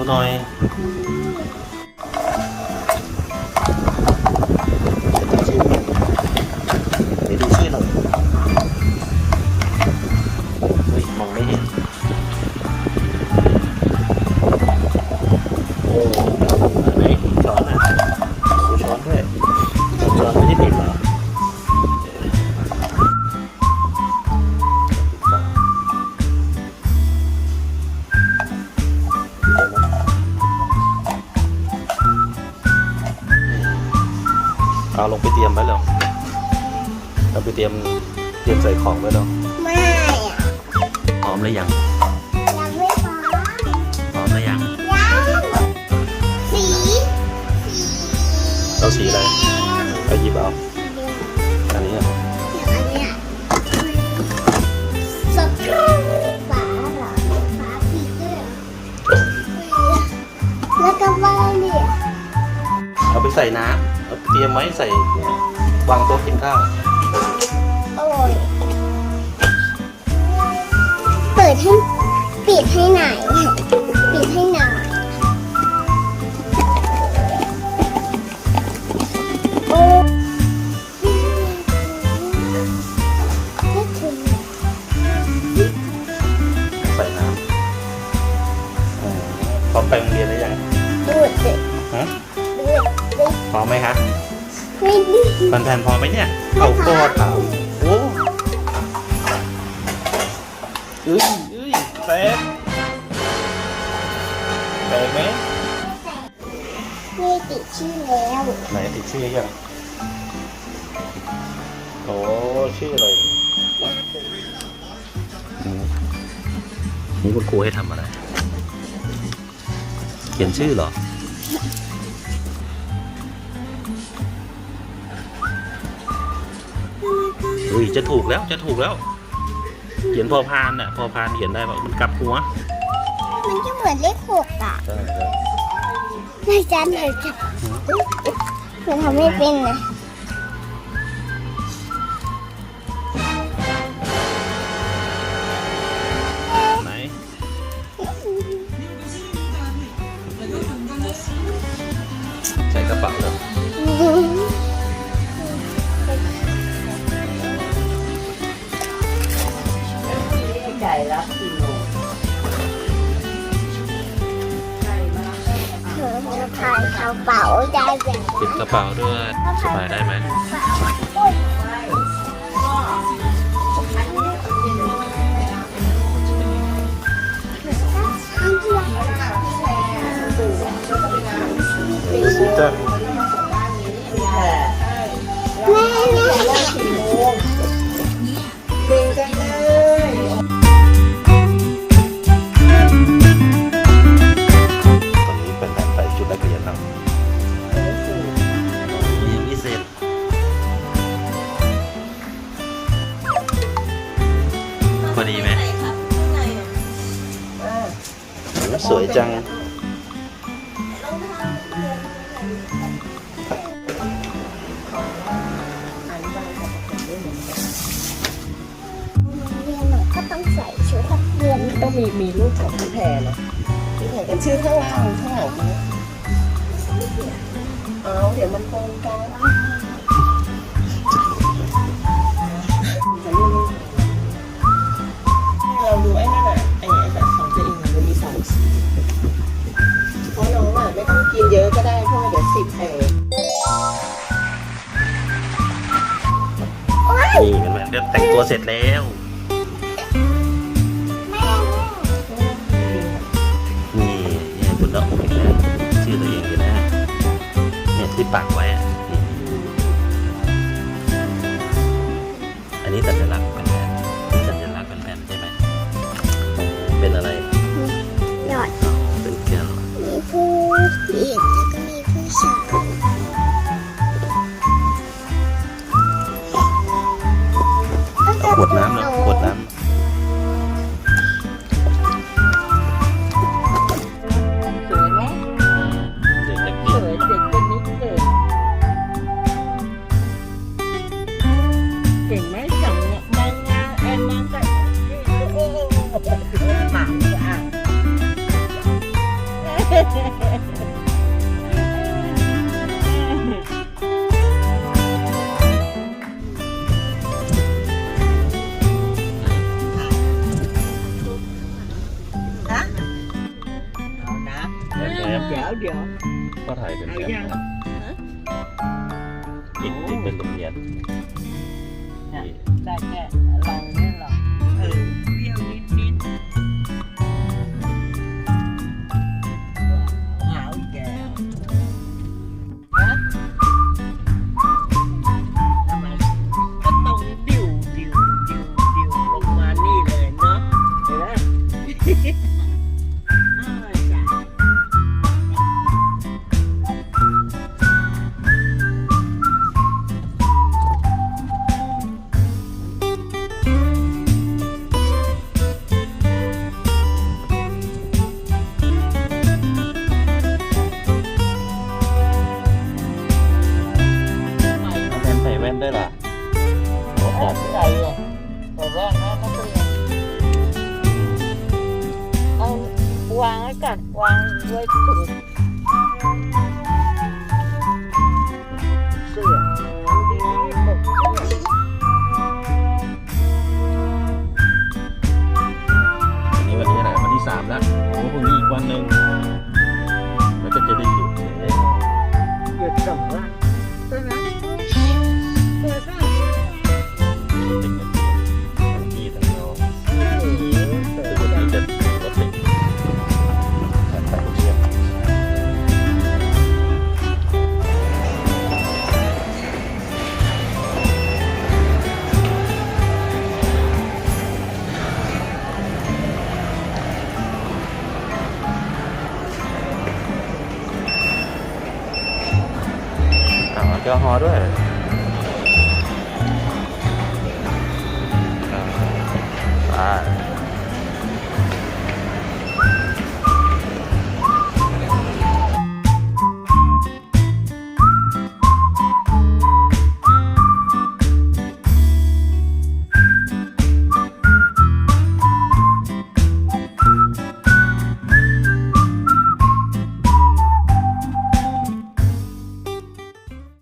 ดูหน่อยเดี๋ยวดูชื่อหน่อยเฮ้ยมองไม่เห็น ไปเตรียมไว้แล้วเราไปเตรียมเตรียมใส่ของไว้แล้วไม่อะพร้อมหรือยังยังไม่พร้อมพร้อมหรือยัง ยังสีสีเอาสีอะไร เอาหยิบเอาอันนี้อะอย่างอันเนี้ยสดฟ้าเหรอฟ้าผีด้วยเหรอแล้วก็บ้านเนี่ย เอาไปใส่น้ำ เตรียมไว้ใส่วางโต๊ะกินข้าวโอ้ยเปิดให้ปิดให้ไหนอยปิดให้หนอย แฟนๆพร้อมไหมเนี่ยเอากอดเอาโอ้เอ้ยเอ้ยแตกแตกไหมนี่ติดชื่อแล้วไหนติดชื่อยังโอ้ชื่ออะไรอืมนี่คุณครูให้ทำอะไร เขียนชื่อเหรอ เฮ้ยจะถูกแล้วจะถูกแล้ว เขียนพอพานน่ะพอพานเขียนได้ป่ะมันกลับหัว มันจะเหมือนเลขหกอะใช่ใช่ในจันเลยจะมันทำไม่เป็นนะ ปิดกระเป๋าด้วยสบายได้ไหมดูสิจ้ะ ยังไม่เสร็จพอดีไหมสวยจังเรียนหนูก็ต้องใส่ชุดนักเรียนต้องมีมีรูปของพี่แพรนะพี่แพรเป็ชื่อข้างล่างข้างหลังนะเอา เดี๋ยวมันกงกันเราดูไอ้นั่นอะไอ้แบบของตัวเองมันมีสองสีเพราะน้องอะไม่ต้องกินเยอะก็ได้เพราะว่าเดี๋ยวสิบแอ๊ยนี่เป็นแบบเดี๋ยวแต่งตัวเสร็จแล้วแม่นี่นี่คุณละอกนะชื่อตัวเองอยู่นะเนี่ยที่ปักไว้ em ờ, chở vô có thể bình nhật ít ít bình nhật đây nè lòng nè lòng ừ. วางไว้ก่อนวางไว้ถุง